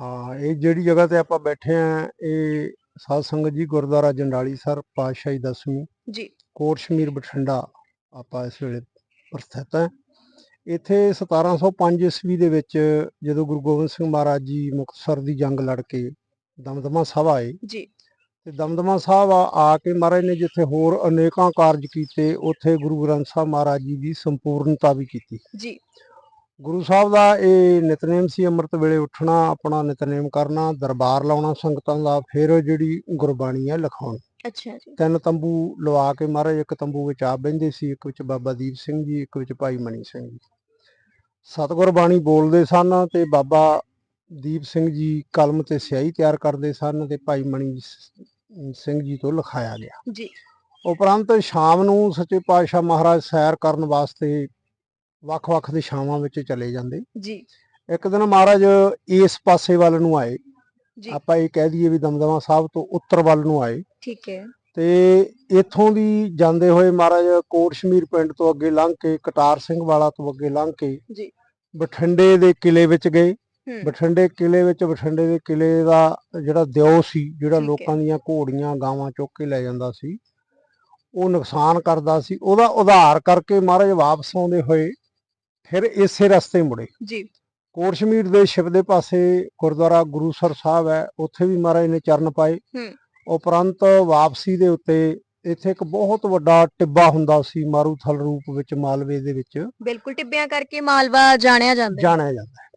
ਹਾਂ ਇਹ ਜਿਹੜੀ ਜਗ੍ਹਾ ਤੇ ਆਪਾਂ ਬੈਠੇ ਆ ਇਹ ਸਾਧ ਸੰਗਤ ਜੀ ਗੁਰਦੁਆਰਾ ਜੰਡਾਲੀ ਸਰ ਪਾਤਸ਼ਾਹੀ ਦਸਵੀਂ ਜੀ। ਕੋਟ ਸ਼ਮੀਰ ਬਠਿੰਡਾ ਆਪਾਂ ਇਸ ਵੇਲੇ ਪ੍ਰਸਥਿਤ ਹੈ। ਇੱਥੇ 1705 ਈਸਵੀ ਦੇ ਵਿੱਚ ਜਦੋਂ ਗੁਰੂ ਗੋਬਿੰਦ ਸਿੰਘ ਮਹਾਰਾਜ ਜੀ ਮੁਕਤਸਰ ਦੀ ਜੰਗ ਲੜ ਕੇ ਦਮਦਮਾ ਸਾਹਿਬ ਆਏ ਜੀ। ਤੇ ਦਮਦਮਾ ਸਾਹਿਬ ਆ ਕੇ ਮਹਾਰਾਜ ਨੇ ਜਿੱਥੇ ਹੋਰ ਅਨੇਕਾਂ ਕਾਰਜ ਕੀਤੇ ਉੱਥੇ ਗੁਰੂ ਗ੍ਰੰਥ ਸਾਹਿਬ ਮਹਾਰਾਜ ਜੀ ਦੀ ਸੰਪੂਰਨਤਾ ਵੀ ਕੀਤੀ। ਜੀ। ਗੁਰੂ ਸਾਹਿਬ ਦਾ ਇਹ ਨਿਤਨੇਮ ਸੀ ਅੰਮ੍ਰਿਤ ਵੇਲੇ ਉੱਠਣਾ ਆਪਣਾ ਨਿਤਨੇਮ ਕਰਨਾ ਦਰਬਾਰ ਲਾਉਣਾ ਸੰਗਤਾਂ ਦਾ ਫਿਰ ਜਿਹੜੀ ਗੁਰਬਾਣੀ ਹੈ ਲਿਖਾਉਣੀ। ਅੱਛਾ ਜੀ। ਤਿੰਨ ਤੰਬੂ ਲਵਾ ਕੇ ਮਹਾਰਾਜ ਇੱਕ ਤੰਬੂ ਵਿੱਚ ਆਪ ਬਹਿੰਦੇ ਸੀ ਇੱਕ ਵਿੱਚ ਬਾਬਾ ਦੀਪ ਸਿੰਘ ਜੀ ਇੱਕ ਵਿੱਚ ਭਾਈ ਮਣੀ ਸਿੰਘ ਜੀ। ਸਤਿਗੁਰ ਬਾਣੀ ਬੋਲਦੇ ਸਨ ਤੇ ਬਾਬਾ ਦੀਪ ਸਿੰਘ ਜੀ ਕਲਮ ਤੇ ਸਿਆਹੀ ਤਿਆਰ ਕਰਦੇ ਸਨ ਤੇ ਭਾਈ ਮਣੀ ਸ- ਸਿੰਘ ਜੀ ਤੋਂ ਲਿਖਾਇਆ ਗਿਆ। ਜੀ। ਉਪਰੰਤ ਸ਼ਾਮ ਨੂੰ ਸੱਚੇ ਪਾਤਸ਼ਾਹ ਮਹਾਰਾਜ ਸੈਰ ਕਰਨ ਵਾਸਤੇ ਵੱਖ-ਵੱਖ ਦਿਸ਼ਾਵਾਂ ਵਿੱਚ ਚਲੇ ਜਾਂਦੇ। ਜੀ। ਇੱਕ ਦਿਨ ਮਹਾਰਾਜ ਇਸ ਪਾਸੇ ਵੱਲ ਨੂੰ ਆਏ। ਜੀ। ਆਪਾਂ ਇਹ ਕਹਿ ਦਈਏ ਵੀ ਦਮਦਮਾ ਸਾਹਿਬ ਤੋਂ ਉੱਤਰ ਵੱਲ ਨੂੰ ਆਏ। ਠੀਕ ਹੈ। ਤੇ ਇੱਥੋਂ ਦੀ ਜਾਂਦੇ ਹੋਏ ਮਹਾਰਾਜ ਕੋਟ ਸ਼ਮੀਰ ਪਿੰਡ ਤੋਂ ਅੱਗੇ ਲੰਘ ਕੇ ਕਟਾਰ ਸਿੰਘ ਵਾਲਾ ਤੋਂ ਅੱਗੇ ਲੰਘ ਕੇ ਜੀ। ਬਠਿੰਡੇ ਦੇ ਕਿਲੇ ਵਿੱਚ ਗਏ। ਬਠਿੰਡੇ ਕਿਲੇ ਵਿੱਚ ਬਠਿੰਡੇ ਦੇ ਕਿਲੇ ਦਾ ਜਿਹੜਾ ਦਿਓ ਸੀ ਜਿਹੜਾ। ਲੋਕਾਂ ਦੀਆਂ ਘੋੜੀਆਂ ਗਾਵਾਂ ਚੁੱਕ ਕੇ ਲੈ ਜਾਂਦਾ ਸੀ ਉਹ ਨੁਕਸਾਨ ਕਰਦਾ ਸੀ। ਉਹਦਾ ਉਧਾਰ ਕਰਕੇ ਮਹਾਰਾਜ ਵਾਪਸ ਆਉਂਦੇ ਹੋਏ ਫਿਰ ਇਸੇ ਰਸਤੇ ਮੁੜੇ। ਜੀ। ਕੋਟ ਸ਼ਮੀਰ ਦੇ ਸ਼ਿਵ ਦੇ ਪਾਸੇ ਗੁਰਦੁਆਰਾ ਗੁਰੂਸਰ ਸਾਹਿਬ ਹੈ ਉੱਥੇ ਵੀ ਮਹਾਰਾਜ ਨੇ ਚਰਨ ਪਾਏ। ਹੂੰ। ਉਪਰੰਤ ਵਾਪਸੀ ਦੇ ਉੱਤੇ ਇੱਥੇ ਇੱਕ ਬਹੁਤ ਵੱਡਾ ਟਿੱਬਾ ਹੁੰਦਾ ਸੀ ਮਾਰੂਥਲ ਰੂਪ ਵਿੱਚ ਮਾਲਵੇ ਦੇ ਵਿੱਚ। ਬਿਲਕੁਲ ਟਿੱਬਿਆਂ ਕਰਕੇ ਮਾਲਵਾ ਜਾਣਿਆ ਜਾਂਦਾ ਜਾਣਿਆ ਜਾਂਦਾ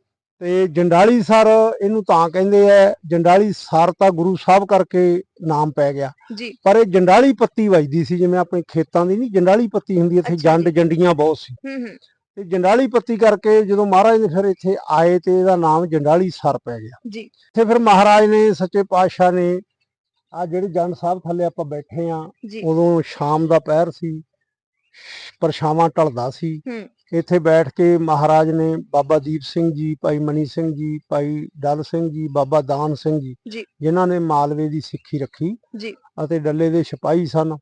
ਤੇ ਜੰਡਾਲੀ ਸਰ ਇਹਨੂੰ ਤਾਂ ਕਹਿੰਦੇ ਆ ਜੰਡਾਲੀ ਸਰ ਤਾਂ ਗੁਰੂ ਸਾਹਿਬ ਕਰਕੇ ਨਾਮ ਪੈ ਗਿਆ। ਪਰ ਇਹ ਜੰਡਾਲੀ ਪੱਤੀ ਵੱਜਦੀ ਸੀ ਜਿਵੇਂ ਆਪਣੇ ਖੇਤਾਂ ਦੀ ਨਹੀਂ ਜੰਡਾਲੀ ਪੱਤੀ ਹੁੰਦੀ ਇੱਥੇ ਜੰਡ। ਜੰਡੀਆਂ ਬਹੁਤ ਸੀ। ਹੂੰ ਹੂੰ। ਤੇ ਜੰਡਾਲੀ ਪੱਤੀ ਕਰਕੇ ਜਦੋਂ ਮਹਾਰਾਜ ਨੇ ਫਿਰ ਇੱਥੇ ਆਏ ਤੇ ਇਹਦਾ ਨਾਮ ਜੰਡਾਲੀ ਸਰ ਪੈ ਗਿਆ। ਜੀ। ਇੱਥੇ ਫਿਰ ਮਹਾਰਾਜ ਨੇ ਸੱਚੇ ਪਾਤਸ਼ਾਹ ਨੇ ਆ ਜਿਹੜੀ ਜੰਡ ਸਾਹਿਬ ਥੱਲੇ ਆਪਾਂ ਬੈਠੇ ਆ ਉਦੋਂ ਸ਼ਾਮ ਦਾ ਪਹਿਰ ਸੀ। ਪਰਛਾਵਾਂ ਢਲਦਾ ਸੀ। ਇੱਥੇ ਬੈਠ ਕੇ ਮਹਾਰਾਜ ਨੇ ਬਾਬਾ ਦੀਪ ਸਿੰਘ ਜੀ ਭਾਈ ਮਨੀ ਸਿੰਘ ਜੀ ਭਾਈ ਡਲ ਸਿੰਘ ਜੀ ਬਾਬਾ ਦਾਨ ਸਿੰਘ ਜੀ। ਜਿਨ੍ਹਾਂ ਨੇ ਮਾਲਵੇ ਦੀ ਸਿੱਖੀ ਰੱਖੀ ਜੀ। ਅਤੇ ਡੱਲੇ ਦੇ ਸਿਪਾਹੀ ਸਨ।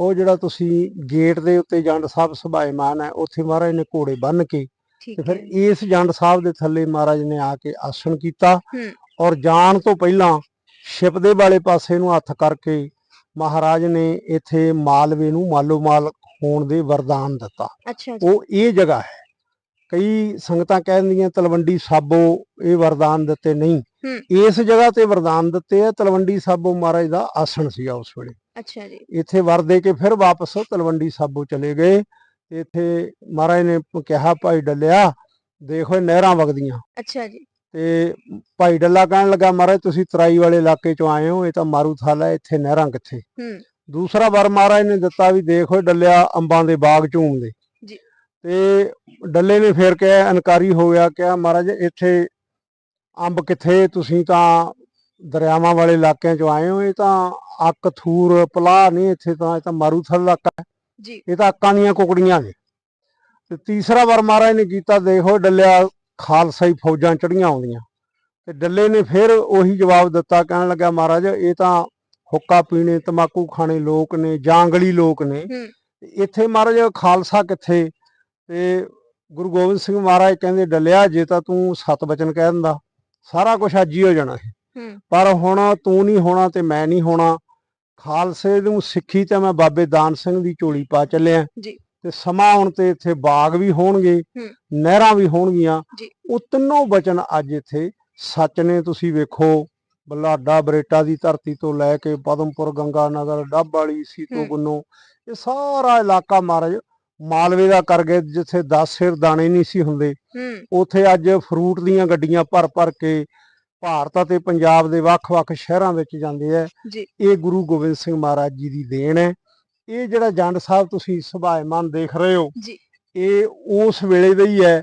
ਉਹ ਜਿਹੜਾ ਤੁਸੀਂ ਗੇਟ ਦੇ ਉੱਤੇ ਜੰਡ ਸਾਹਿਬ ਸਭਾਇਮਾਨ ਹੈ ਉੱਥੇ ਮਹਾਰਾਜ ਨੇ ਘੋੜੇ ਬੰਨ੍ਹ ਕੇ ਤੇ ਫਿਰ ਇਸ ਜੰਡ ਸਾਹਿਬ ਦੇ ਥੱਲੇ ਮਹਾਰਾਜ ਨੇ ਆ ਕੇ ਆਸਣ ਕੀਤਾ ਔਰ ਜਾਣ ਤੋਂ ਪਹਿਲਾਂ ਸ਼ਿਪ ਦੇ ਵਾਲੇ ਪਾਸੇ ਨੂੰ ਹੱਥ ਕਰਕੇ ਮਹਾਰਾਜ ਨੇ ਇੱਥੇ ਮਾਲਵੇ ਨੂੰ ਮਾਲੋ ਮਾਲ ਹੋਣ ਦੇ ਵਰਦਾਨ ਦਿੱਤਾ। ਅੱਛਾ ਉਹ ਇਹ ਜਗ੍ਹਾ ਹੈ। ਕਈ ਸੰਗਤਾਂ ਕਹਿੰਦੀਆਂ ਤਲਵੰਡੀ ਸਾਬੋ ਇਹ ਵਰਦਾਨ ਦਿੱਤੇ ਨਹੀਂ। ਇਸ ਜਗ੍ਹਾ ਤੇ ਵਰਦਾਨ ਦਿੱਤੇ ਆ ਤਲਵੰਡੀ ਸਾਬੋ ਮਹਾਰਾਜ ਦਾ ਆਸਣ ਸੀਗਾ ਉਸ ਵੇਲੇ। ਅੱਛਾ ਜੀ। ਇੱਥੇ ਵਰ ਦੇ ਕੇ ਫਿਰ ਵਾਪਸ ਤਲਵੰਡੀ ਸਾਬੋ ਚਲੇ ਗਏ। ਇੱਥੇ ਮਹਾਰਾਜ ਨੇ ਕਿਹਾ ਭਾਈ ਡੱਲਿਆ ਦੇਖੋ ਨਹਿਰਾਂ ਵਗਦੀਆਂ। ਅੱਛਾ ਜੀ। ਤੇ ਭਾਈ ਡੱਲਾ ਕਹਿਣ ਲੱਗਾ ਮਹਾਰਾਜ ਤੁਸੀਂ ਤਰਾਈ ਵਾਲੇ ਇਲਾਕੇ ਚੋਂ ਆਏ ਹੋ ਇਹ ਤਾਂ ਮਾਰੂਥਲ ਇੱਥੇ ਨਹਿਰਾਂ ਕਿੱਥੇ? ਹੂੰ। ਦੂਸਰਾ ਵਰ ਮਹਾਰਾਜ ਨੇ ਦਿੱਤਾ ਵੀ ਦੇਖੋ ਡੱਲਿਆ ਅੰਬਾਂ ਦੇ ਬਾਗ ਝੂਮਦੇ ਜੀ। ਤੇ ਡੱਲੇ ਨੇ ਫੇਰ ਕਿਹਾ ਇਨਕਾਰੀ ਹੋ ਗਿਆ ਕਿਹਾ ਮਹਾਰਾਜ ਇੱਥੇ ਅੰਬ ਕਿੱਥੇ? ਤੁਸੀਂ ਤਾਂ ਦਰਿਆਵਾਂ ਵਾਲੇ ਇਲਾਕਿਆਂ ਚੋਂ ਆਏ ਹੋ ਇਹ ਤਾਂ ਅੱਕ ਥੂਰ ਪਲਾਹ ਨਹੀਂ ਇੱਥੇ ਤਾਂ ਇਹ ਤਾਂ ਮਾਰੂਥਲ ਇਲਾਕਾ ਹੈ। ਜੀ। ਇਹ ਤਾਂ ਅੱਕਾਂ ਦੀਆਂ ਕੁਕੜੀਆਂ ਨੇ। ਤੇ ਤੀਸਰਾ ਵਾਰ ਮਹਾਰਾਜ ਨੇ ਕੀਤਾ ਦੇਖੋ ਡੱਲਿਆ ਖਾਲਸਾਈ ਫੌਜਾਂ ਚੜੀਆਂ ਆਉਂਦੀਆਂ। ਤੇ ਡੱਲੇ ਨੇ ਫਿਰ ਉਹੀ ਜਵਾਬ ਦਿੱਤਾ ਕਹਿਣ ਲੱਗਾ ਮਹਾਰਾਜ ਇਹ ਤਾਂ ਹੁੱਕਾ ਪੀਣੇ ਤਮਾਕੂ ਖਾਣੇ ਲੋਕ ਨੇ ਜਾਂਗਲੀ ਲੋਕ ਨੇ। ਇੱਥੇ ਮਹਾਰਾਜ ਖਾਲਸਾ ਕਿੱਥੇ? ਤੇ ਗੁਰੂ ਗੋਬਿੰਦ ਸਿੰਘ ਮਹਾਰਾਜ ਕਹਿੰਦੇ ਡੱਲਿਆ ਜੇ ਤਾਂ ਤੂੰ ਸਤ ਬਚਨ ਕਹਿ ਦਿੰਦਾ ਸਾਰਾ ਕੁਝ ਅੱਜ ਹੀ ਹੋ ਜਾਣਾ ਪਰ ਹੁਣ ਤੂੰ ਨਹੀਂ ਹੋਣਾ ਤੇ ਮੈਂ ਨਹੀਂ ਹੋਣਾ। ਖਾਲਸੇ ਨੂੰ ਸਿੱਖੀ ਤੇ ਮੈਂ ਬਾਬੇ ਦਾਨ ਸਿੰਘ ਦੀ ਝੋਲੀ ਪਾ ਚੱਲਿਆ। ਜੀ। ਤੇ ਸਮਾਂ ਆਉਣ ਤੇ ਇੱਥੇ ਬਾਗ ਵੀ ਹੋਣਗੇ ਨਹਿਰਾਂ ਵੀ ਹੋਣਗੀਆਂ। ਉਹ ਤਿੰਨੋਂ ਬਚਨ ਅੱਜ ਇੱਥੇ ਸੱਚ ਨੇ ਤੁਸੀਂ ਵੇਖੋ। ਬਲਾਡਾ ਬਰੇਟਾ ਦੀ ਧਰਤੀ ਤੋਂ ਲੈ ਕੇ ਪਦਮਪੁਰ ਗੰਗਾ ਨਗਰ ਡੱਬ ਵਾਲੀ ਸੀਤੋ। ਗੁੰਨੋ ਇਹ ਸਾਰਾ ਇਲਾਕਾ ਮਹਾਰਾਜ ਮਾਲਵੇ ਦਾ ਕਰ ਗਏ ਜਿੱਥੇ 10 ਸਿਰ ਦਾਣੇ ਨਹੀਂ ਸੀ ਹੁੰਦੇ। ਉਥੇ ਅੱਜ ਫਰੂਟ ਦੀਆਂ ਗੱਡੀਆਂ ਭਰ ਭਰ ਕੇ ਭਾਰਤ ਅਤੇ ਪੰਜਾਬ ਦੇ ਵੱਖ-ਵੱਖ ਸ਼ਹਿਰਾਂ ਵਿੱਚ ਜਾਂਦੇ ਆ। ਇਹ ਗੁਰੂ ਗੋਬਿੰਦ ਸਿੰਘ ਮਹਾਰਾਜ ਜੀ ਦੀ ਦੇਣ ਹੈ। ਇਹ ਜਿਹੜਾ ਜੰਡ ਸਾਹਿਬ ਤੁਸੀਂ ਸੁਭਾਇਮਾਨ ਦੇਖ ਰਹੇ ਹੋ ਇਹ ਉਸ ਵੇਲੇ ਦਾ ਹੀ ਹੈ